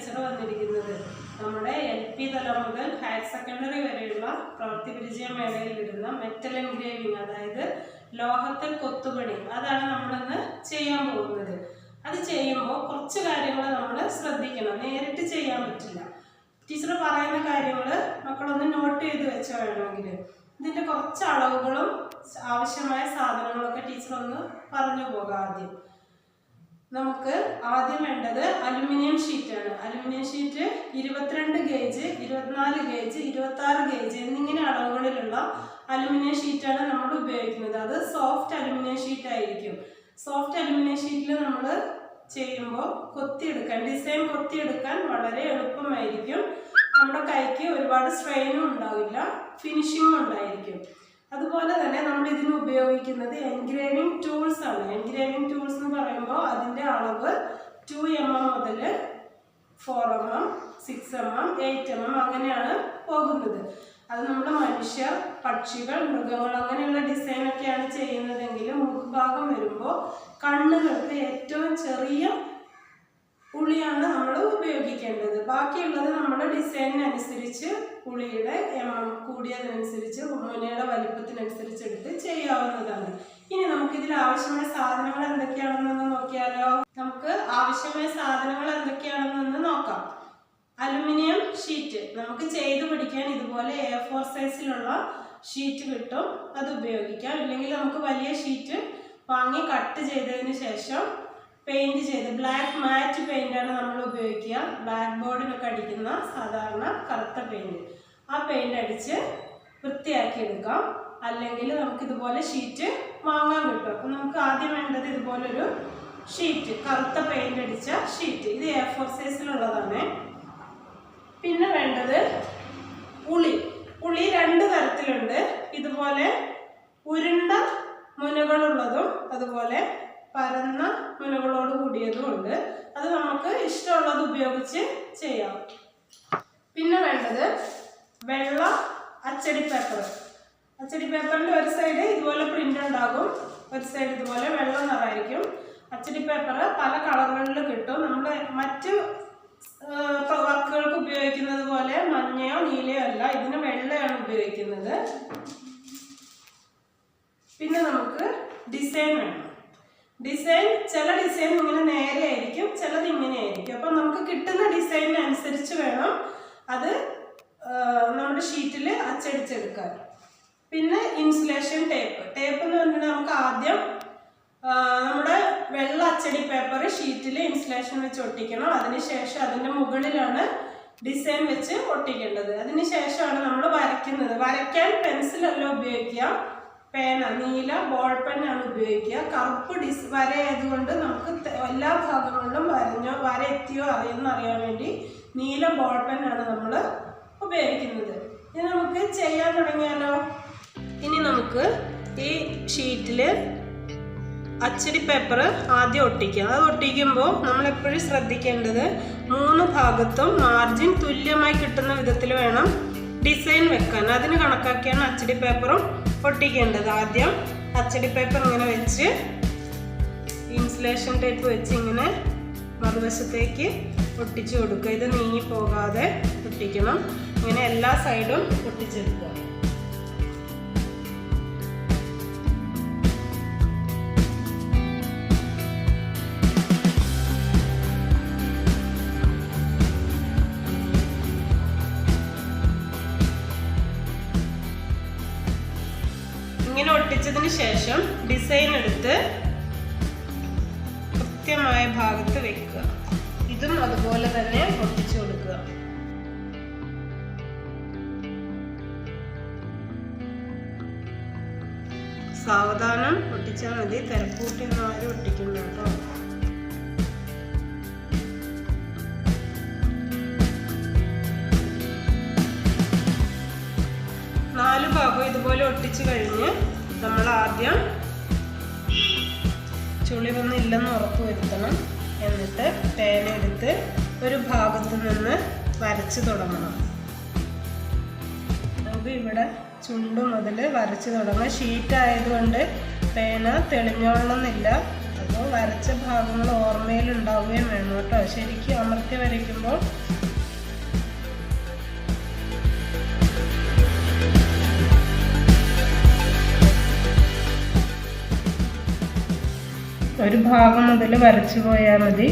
Teacher വന്നിരിക്കുന്നത്. നമ്മുടെ L P തലം മുതൽ ഹയർ സെക്കൻഡറി വരെയുള്ള പ്രവൃത്തി പരിചയ മേഖലയിൽ വരുന്ന മെറ്റൽ എൻഗ്രേവിംഗ് അതായത് ലോഹത്തെ കൊത്തുപണി. അതാണ് നമ്മളിന്ന് ചെയ്യാൻ പോകുന്നത്. അത് ചെയ്യുമ്പോൾ കുറച്ച് കാര്യങ്ങൾ നമ്മൾ ശ്രദ്ധിക്കണം. നേരിട്ട് ചെയ്യാൻ പറ്റില്ല. ടീച്ചർ പറയുന്ന കാര്യങ്ങൾ മക്കളൊന്ന് നോട്ട് ചെയ്ത് വെച്ചോ വേണമെങ്കിൽ. ഇതിന്റെ കുറച്ച് അളവുകളും ആവശ്യമായ സാധനങ്ങളൊക്കെ ടീച്ചർ ഒന്ന് പറഞ്ഞു പോകാം ആദ്യം. നമുക്ക് ആദ്യം വേണ്ടത് അലുമിനിയം ഷീറ്റാണ് അലുമിനിയം ഷീറ്റ് ഇരുപത്തിരണ്ട് ഗേജ് ഇരുപത്തിനാല് ഗേജ് ഇരുപത്തി ആറ് ഗേജ് എന്നിങ്ങനെ അളവുകളിലുള്ള അലുമിനിയം ഷീറ്റാണ് നമ്മൾ ഉപയോഗിക്കുന്നത്. അത് സോഫ്റ്റ് അലുമിനിയം ഷീറ്റ് ആയിരിക്കും. സോഫ്റ്റ് അലുമിനിയം ഷീറ്റിൽ നമ്മൾ ചെയ്യുമ്പോൾ കൊത്തിയെടുക്കാൻ ഡിസൈൻ കൊത്തിയെടുക്കാൻ വളരെ എളുപ്പമായിരിക്കും. നമ്മുടെ കൈക്ക് ഒരുപാട് സ്ട്രെയിനും ഉണ്ടാവില്ല. ഫിനിഷിങ്ങും ഉണ്ടായിരിക്കും. അതുപോലെ തന്നെ നമ്മൾ ഇതിന് ഉപയോഗിക്കുന്നത് എൻഗ്രേവിംഗ് ടൂൾസ് ആണ്. എൻഗ്രേവിംഗ് ടൂൾസ് എന്ന് പറയുമ്പോൾ അതിന്റെ അളവ് ടു എം എം മുതൽ four M M six M M eight M M അങ്ങനെയാണ് പോകുന്നത്. അത് നമ്മൾ മനുഷ്യർ പക്ഷികൾ മൃഗങ്ങൾ അങ്ങനെയുള്ള ഡിസൈനൊക്കെയാണ് ചെയ്യുന്നതെങ്കിൽ മുഖഭാഗം വരുമ്പോൾ കണ്ണുകൾക്ക് ഏറ്റവും ചെറിയ ഉളിയാണ് നമ്മൾ ഉപയോഗിക്കേണ്ടത്. ബാക്കിയുള്ളത് നമ്മുടെ ഡിസൈനിനനുസരിച്ച് പുളിയുടെ കൂടിയതിനനുസരിച്ച് മുനയുടെ വലിപ്പത്തിനനുസരിച്ച് എടുത്ത് ചെയ്യാവുന്നതാണ്. ഇനി നമുക്ക് ഇതിൽ ആവശ്യമായ സാധനങ്ങൾ എന്തൊക്കെയാണെന്നൊന്ന് നോക്കിയാലോ? നമുക്ക് ആവശ്യമായ സാധനങ്ങൾ എന്തൊക്കെയാണെന്നൊന്ന് നോക്കാം. Aluminium sheet. നമുക്ക് ചെയ്ത് പിടിക്കാൻ ഇതുപോലെ എ ഫോർ സൈസിലുള്ള ഷീറ്റ് കിട്ടും. അത് ഉപയോഗിക്കാം. ഇല്ലെങ്കിൽ നമുക്ക് വലിയ ഷീറ്റ് വാങ്ങി കട്ട് ചെയ്തതിന് ശേഷം പെയിന്റ് ചെയ്ത്. ബ്ലാക്ക് മാറ്റ് പെയിന്റ് ആണ് നമ്മൾ ഉപയോഗിക്കുക. ബ്ലാക്ക് ബോർഡിനൊക്കെ അടിക്കുന്ന സാധാരണ കറുത്ത പെയിന്റ് ആ പെയിന്റ് അടിച്ച് വൃത്തിയാക്കി എടുക്കാം. അല്ലെങ്കിൽ നമുക്ക് ഇതുപോലെ ഷീറ്റ് വാങ്ങാൻ കിട്ടും. അപ്പം നമുക്ക് ആദ്യം വേണ്ടത് ഇതുപോലൊരു ഷീറ്റ് കറുത്ത പെയിന്റ് അടിച്ച ഷീറ്റ് ഇത് എ ഫോർ സൈസിലുള്ളതാണ് പിന്നെ വേണ്ടത് ഉളി. ഉളി രണ്ട് തരത്തിലുണ്ട്. ഇതുപോലെ ഉരുണ്ട മുനകളുള്ളതും അതുപോലെ പരന്ന മുലകളോട് കൂടിയതും ഉണ്ട്. അത് നമുക്ക് ഇഷ്ടമുള്ളത് ഉപയോഗിച്ച് ചെയ്യാം. പിന്നെ വേണ്ടത് വെള്ള അച്ചടി പേപ്പർ അച്ചടി പേപ്പറിന്റെ ഒരു സൈഡ് ഇതുപോലെ പ്രിന്റ് ഉണ്ടാകും. ഒരു സൈഡ് ഇതുപോലെ വെള്ളം നിറായിരിക്കും അച്ചടി പേപ്പർ പല കളറുകളിൽ കിട്ടും. നമ്മൾ മറ്റ് വർക്കുകൾക്ക് ഉപയോഗിക്കുന്നത് പോലെ മഞ്ഞയോ നീലയോ അല്ല. ഇതിന് വെള്ളയാണ് ഉപയോഗിക്കുന്നത്. പിന്നെ നമുക്ക് ഡിസൈൻ വേണം. ഡിസൈൻ ചില ഡിസൈൻ ഇങ്ങനെ നേരെ ആയിരിക്കും ചിലത് ഇങ്ങനെ ആയിരിക്കും. അപ്പം നമുക്ക് കിട്ടുന്ന ഡിസൈനിനനുസരിച്ച് വേണം അത് നമ്മുടെ ഷീറ്റിൽ അച്ചടിച്ചെടുക്കാൻ. പിന്നെ ഇൻസുലേഷൻ ടേപ്പ് ടേപ്പ് എന്ന് പറഞ്ഞാൽ നമുക്ക് ആദ്യം നമ്മുടെ വെള്ള അച്ചടി പേപ്പർ ഷീറ്റിൽ ഇൻസുലേഷൻ വെച്ച് ഒട്ടിക്കണം. അതിനുശേഷം അതിന്റെ മുകളിലാണ് ഡിസൈൻ വെച്ച് ഒട്ടിക്കേണ്ടത്. അതിനുശേഷമാണ് നമ്മൾ വരയ്ക്കുന്നത്. വരയ്ക്കാൻ പെൻസിലല്ല ഉപയോഗിക്കുക. പേന നീല ബോൾ പെന്നാണ് ഉപയോഗിക്കുക. കറുപ്പ് ഡിസ് വര ആയതുകൊണ്ട് നമുക്ക് എല്ലാ ഭാഗങ്ങളിലും വരഞ്ഞോ വര എത്തിയോ അറിയാൻ വേണ്ടി നീല ബോൾ പെന്നാണ് നമ്മൾ ഉപയോഗിക്കുന്നത്. ഇനി നമുക്ക് ചെയ്യാൻ തുടങ്ങിയാലോ? ഇനി നമുക്ക് ഈ ഷീറ്റിൽ അച്ചടി പേപ്പർ ആദ്യം ഒട്ടിക്കുക അത് ഒട്ടിക്കുമ്പോൾ നമ്മൾ എപ്പോഴും ശ്രദ്ധിക്കേണ്ടത് മൂന്ന് ഭാഗത്തും മാർജിൻ തുല്യമായി കിട്ടുന്ന വിധത്തിൽ വേണം ഡിസൈൻ വെക്കാൻ. അതിന് കണക്കാക്കിയാണ് അച്ചടി പേപ്പറും ഒട്ടിക്കേണ്ടത് ആദ്യം അച്ചടി പേപ്പർ ഇങ്ങനെ വെച്ച് ഇൻസുലേഷൻ ടേപ്പ് വെച്ച് ഇങ്ങനെ മറുവശത്തേക്ക് ഒട്ടിച്ചു കൊടുക്കുക. ഇത് നീങ്ങി പോകാതെ ഒട്ടിക്കണം. ഇങ്ങനെ എല്ലാ സൈഡും ഒട്ടിച്ചെടുക്കുക. ഒട്ടിച്ചതിന് ശേഷം ഡിസൈൻ എടുത്ത് കൃത്യമായ ഭാഗത്ത് വെക്കുക. ഇതും അതുപോലെ തന്നെ പൊട്ടിച്ചു കൊടുക്കുക. സാവധാനം ഒട്ടിച്ചാൽ മതി. തിരക്കൂട്ടി ഒന്നും ആരും ഒട്ടിക്കുന്നു കേട്ടോ. നാല് ഭാഗം ഇതുപോലെ ഒട്ടിച്ചു കഴിഞ്ഞ് നമ്മൾ ആദ്യം ചുളിവൊന്നും ഇല്ലെന്ന് ഉറപ്പ് വരുത്തണം. എന്നിട്ട് പേന എടുത്ത് ഒരു ഭാഗത്ത് നിന്ന് വരച്ച് തുടങ്ങണം. നമുക്ക് ഇവിടെ ചുണ്ട് മുതൽ വരച്ച് തുടങ്ങാം. ഷീറ്റ് ആയതുകൊണ്ട് പേന തെളിഞ്ഞോളണമെന്നില്ല. അപ്പോൾ വരച്ച ഭാഗങ്ങൾ ഓർമ്മയിൽ ഉണ്ടാവുകയും വേണം കേട്ടോ. ശരിക്കും അമർത്തി വരയ്ക്കുമ്പോൾ ഒരു ഭാഗം മുതൽ വരച്ചു പോയാൽ മതി.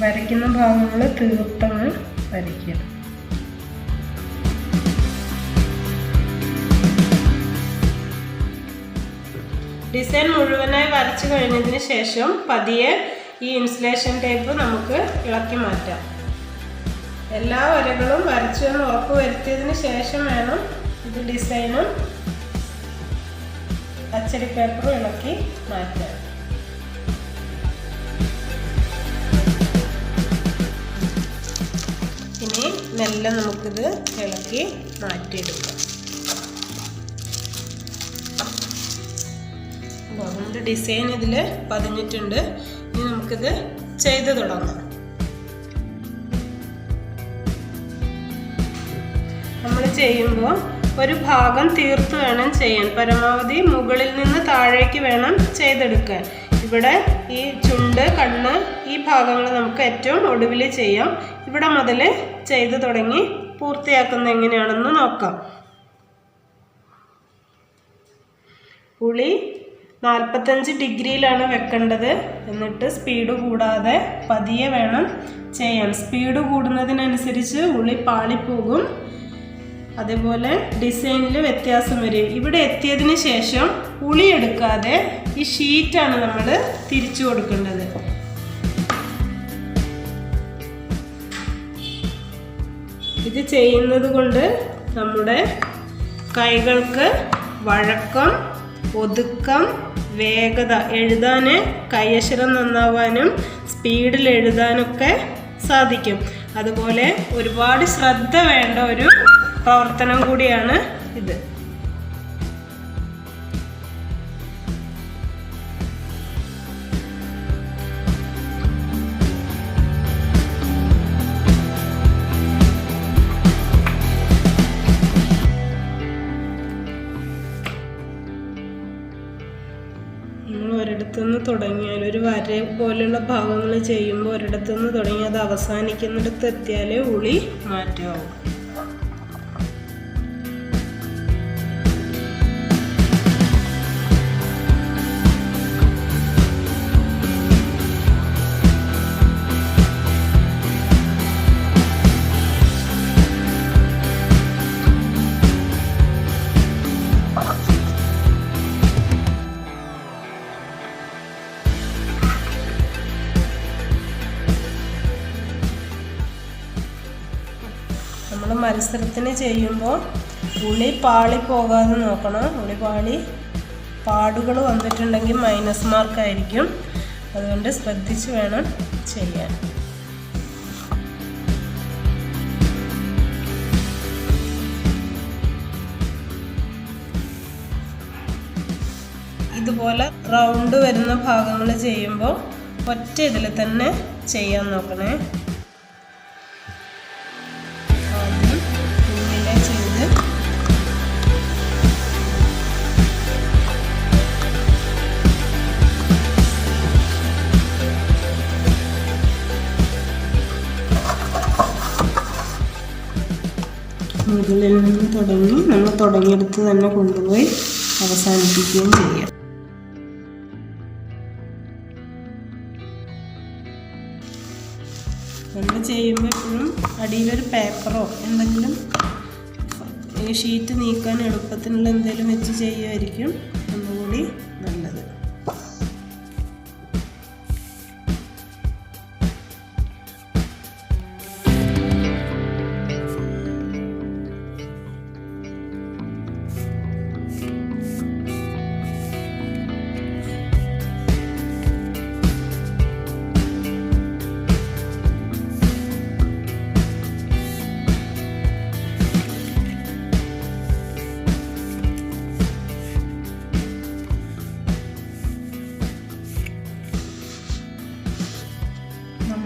വരയ്ക്കുന്ന ഭാഗങ്ങൾ തീർത്തങ്ങ് വരയ്ക്കുക. ഡിസൈൻ മുഴുവനായി വരച്ചു കഴിഞ്ഞതിന് ശേഷം പതിയെ ഈ ഇൻസുലേഷൻ ടേപ്പ് നമുക്ക് ഇളക്കി മാറ്റാം. എല്ലാ വരകളും വരച്ചു എന്ന് ഉറപ്പ് വരുത്തിയതിന് ശേഷം വേണം ഇത് ഡിസൈനും അച്ചടി പേപ്പറും ഇളക്കി മാറ്റാൻ. മെല്ലെ നമുക്കിത് ഇളക്കി മാറ്റിയെടുക്കാം. അതിന്റെ ഡിസൈൻ ഇതിൽ പതിഞ്ഞിട്ടുണ്ട്. ഇനി നമുക്കിത് ചെയ്ത് തുടങ്ങാം. നമ്മൾ ചെയ്യുമ്പോൾ ഒരു ഭാഗം തീർത്ത് വേണം ചെയ്യാൻ. പരമാവധി മുകളിൽ നിന്ന് താഴേക്ക് വേണം ചെയ്തെടുക്കാൻ. ഇവിടെ ഈ ചുണ്ട് കണ്ണ് ഈ ഭാഗങ്ങൾ നമുക്ക് ഏറ്റവും ഒടുവിൽ ചെയ്യാം. ഇവിടെ മുതൽ ചെയ്തു തുടങ്ങി പൂർത്തിയാക്കുന്ന എങ്ങനെയാണെന്ന് നോക്കാം. ഉളി നാൽപ്പത്തഞ്ച് ഡിഗ്രിയിലാണ് വെക്കേണ്ടത്. എന്നിട്ട് സ്പീഡ് കൂടാതെ പതിയെ വേണം ചെയ്യാൻ. സ്പീഡ് കൂടുന്നതിനനുസരിച്ച് ഉളി പാളിപ്പോകും. അതേപോലെ ഡിസൈനിൽ വ്യത്യാസം വരും. ഇവിടെ എത്തിയതിന് ശേഷം ഉളി എടുക്കാതെ ഈ ഷീറ്റാണ് നമ്മൾ തിരിച്ചു കൊടുക്കേണ്ടത്. ഇത് ചെയ്യുന്നത് കൊണ്ട് നമ്മുടെ കൈകൾക്ക് വഴക്കം ഒതുക്കം വേഗത എഴുതാൻ കയ്യക്ഷരം നന്നാവാനും സ്പീഡിൽ എഴുതാനൊക്കെ സാധിക്കും. അതുപോലെ ഒരുപാട് ശ്രദ്ധ വേണ്ട ഒരു പ്രവർത്തനം കൂടിയാണ് ഇത്. തുടങ്ങിയാൽ ഒരു വര പോലെയുള്ള ഭാഗങ്ങൾ ചെയ്യുമ്പോൾ ഒരിടത്തുനിന്ന് തുടങ്ങി അത് അവസാനിക്കുന്നിടത്ത് എത്തിയാലേ ഉളി മാറ്റമാവും നമ്മൾ മത്സരത്തിന് ചെയ്യുമ്പോൾ ഉളി പാളി പോകാതെ നോക്കണം. ഉളി പാളി പാടുകൾ വന്നിട്ടുണ്ടെങ്കിൽ മൈനസ് മാർക്കായിരിക്കും അതുകൊണ്ട് ശ്രദ്ധിച്ച് വേണം ചെയ്യാൻ. ഇതുപോലെ റൗണ്ട് വരുന്ന ഭാഗങ്ങൾ ചെയ്യുമ്പോൾ ഒറ്റ ഇതിൽ തന്നെ ചെയ്യാൻ നോക്കണേ. മുകളിൽ നിന്ന് തുടങ്ങി നമ്മൾ തുടങ്ങിയെടുത്ത് തന്നെ കൊണ്ടുപോയി അവസാനിപ്പിക്കുകയും ചെയ്യാം. നമ്മൾ ചെയ്യുമ്പോൾ എപ്പോഴും അടിയിലൊരു പേപ്പറോ എന്തെങ്കിലും ഷീറ്റ് നീക്കാൻ എളുപ്പത്തിനുള്ള എന്തെങ്കിലും വെച്ച് ചെയ്യുമായിരിക്കും. ഒന്നുകൂടി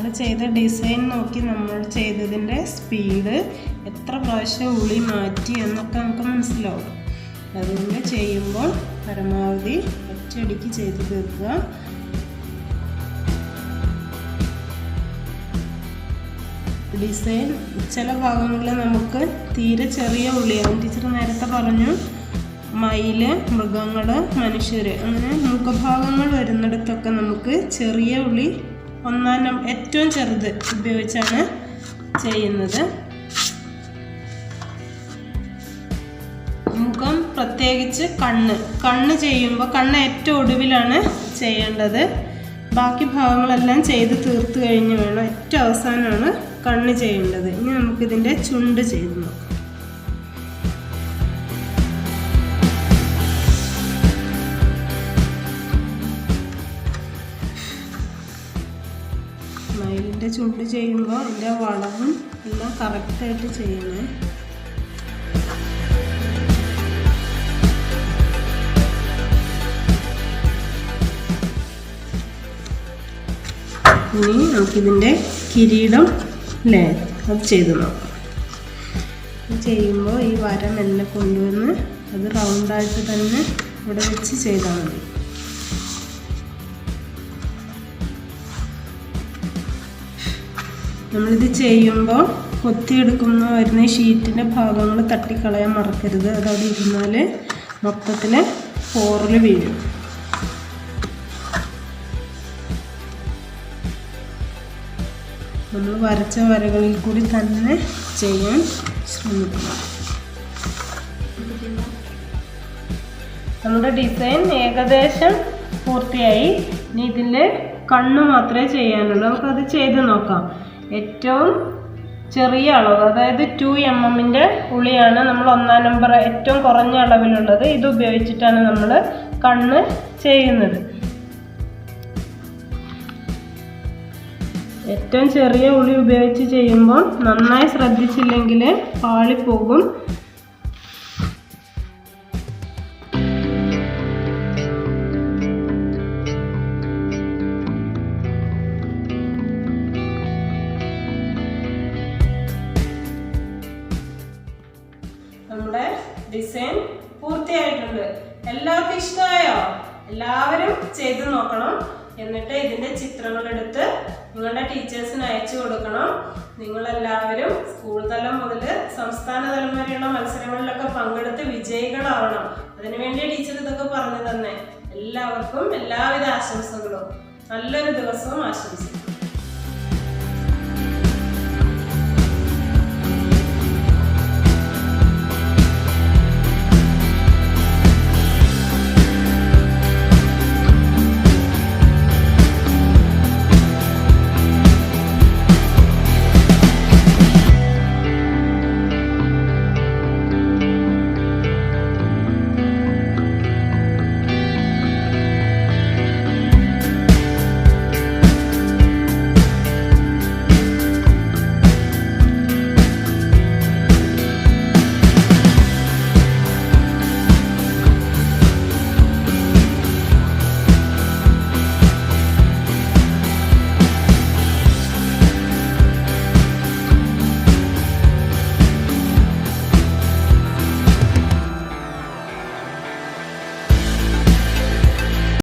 നമ്മൾ ചെയ്ത ഡിസൈൻ നോക്കി നമ്മൾ ചെയ്തതിന്റെ സ്പീഡ് എത്ര പ്രാവശ്യം ഉളി മാറ്റി എന്നൊക്കെ നമുക്ക് മനസ്സിലാവും. അതുകൊണ്ട് ചെയ്യുമ്പോൾ പരമാവധി ഒറ്റയടിക്ക് ചെയ്ത് തീർക്കുക. ഡിസൈൻ ചില ഭാഗങ്ങളിൽ നമുക്ക് തീരെ ചെറിയ ഉള്ളിയാവും ടീച്ചർ നേരത്തെ പറഞ്ഞു മയിൽ മൃഗങ്ങൾ മനുഷ്യർ അങ്ങനെ മുഖഭാഗങ്ങൾ വരുന്നിടത്തൊക്കെ നമുക്ക് ചെറിയ ഉള്ളി ഒന്നാം ഏറ്റവും ചെറുത് ഉപയോഗിച്ചാണ് ചെയ്യുന്നത്. മുഖം പ്രത്യേകിച്ച് കണ്ണ്. കണ്ണ് ചെയ്യുമ്പോൾ കണ്ണ് ഏറ്റവും ഒടുവിലാണ് ചെയ്യേണ്ടത്. ബാക്കി ഭാഗങ്ങളെല്ലാം ചെയ്ത് തീർത്ത് കഴിഞ്ഞ് വേണം. ഏറ്റവും അവസാനമാണ് കണ്ണ് ചെയ്യേണ്ടത്. ഇനി നമുക്കിതിന്റെ ചുണ്ട് ചെയ്ത് നോക്കാം. ചുണ്ട് ചെയ്യുമ്പോൾ അതിന്റെ വളവും എല്ലാം കറക്റ്റായിട്ട് ചെയ്യണേ. ഇനി നമുക്കിതിന്റെ കിരീടം അല്ലേ? അത് ചെയ്ത് നോക്കാം. ചെയ്യുമ്പോൾ ഈ വരം മെല്ലെ കൊണ്ടുവന്ന് അത് റൗണ്ടായിട്ട് തന്നെ ഇവിടെ വെച്ച് ചെയ്താൽ മതി. നമ്മളിത് ചെയ്യുമ്പോൾ കൊത്തിയെടുക്കുന്ന വരുന്ന ഷീറ്റിന്റെ ഭാഗങ്ങൾ തട്ടിക്കളയാൻ മറക്കരുത്. അതവിടെ ഇരുന്നാൽ മൊത്തത്തിൽ ഫോറിൽ വീഴും. നമ്മൾ വരച്ച വരകളിൽ കൂടി തന്നെ ചെയ്യാൻ ശ്രമിക്കണം. നമ്മുടെ ഡിസൈൻ ഏകദേശം പൂർത്തിയായി. ഇനി ഇതിന്റെ കണ്ണ് മാത്രമേ ചെയ്യാനുള്ളൂ. നമുക്കത് ചെയ്ത് നോക്കാം. ഏറ്റവും ചെറിയ അളവ് അതായത് ടു എം എമ്മിന്റെ ഉളിയാണ് നമ്മൾ ഒന്നാം നമ്പർ ഏറ്റവും കുറഞ്ഞ അളവിലുള്ളത്. ഇത് ഉപയോഗിച്ചിട്ടാണ് നമ്മൾ കണ്ണ് ചെയ്യുന്നത്. ഏറ്റവും ചെറിയ ഉളി ഉപയോഗിച്ച് ചെയ്യുമ്പോൾ നന്നായി ശ്രദ്ധിച്ചില്ലെങ്കിൽ പാളിപ്പോകും. പൂർത്തിയായിട്ടുണ്ട്. എല്ലാവർക്കും ഇഷ്ടമായോ? എല്ലാവരും ചെയ്തു നോക്കണം. എന്നിട്ട് ഇതിന്റെ ചിത്രങ്ങൾ എടുത്ത് നിങ്ങളുടെ ടീച്ചേഴ്സിന് അയച്ചു കൊടുക്കണം. നിങ്ങളെല്ലാവരും സ്കൂൾ തലം മുതൽ സംസ്ഥാന തലം വരെയുള്ള മത്സരങ്ങളിലൊക്കെ പങ്കെടുത്ത് വിജയികളാവണം. അതിനുവേണ്ടി ടീച്ചർ ഇതൊക്കെ പറഞ്ഞു തന്നെ. എല്ലാവർക്കും എല്ലാവിധ ആശംസകളും. നല്ലൊരു ദിവസവും ആശംസിക്കുന്നു.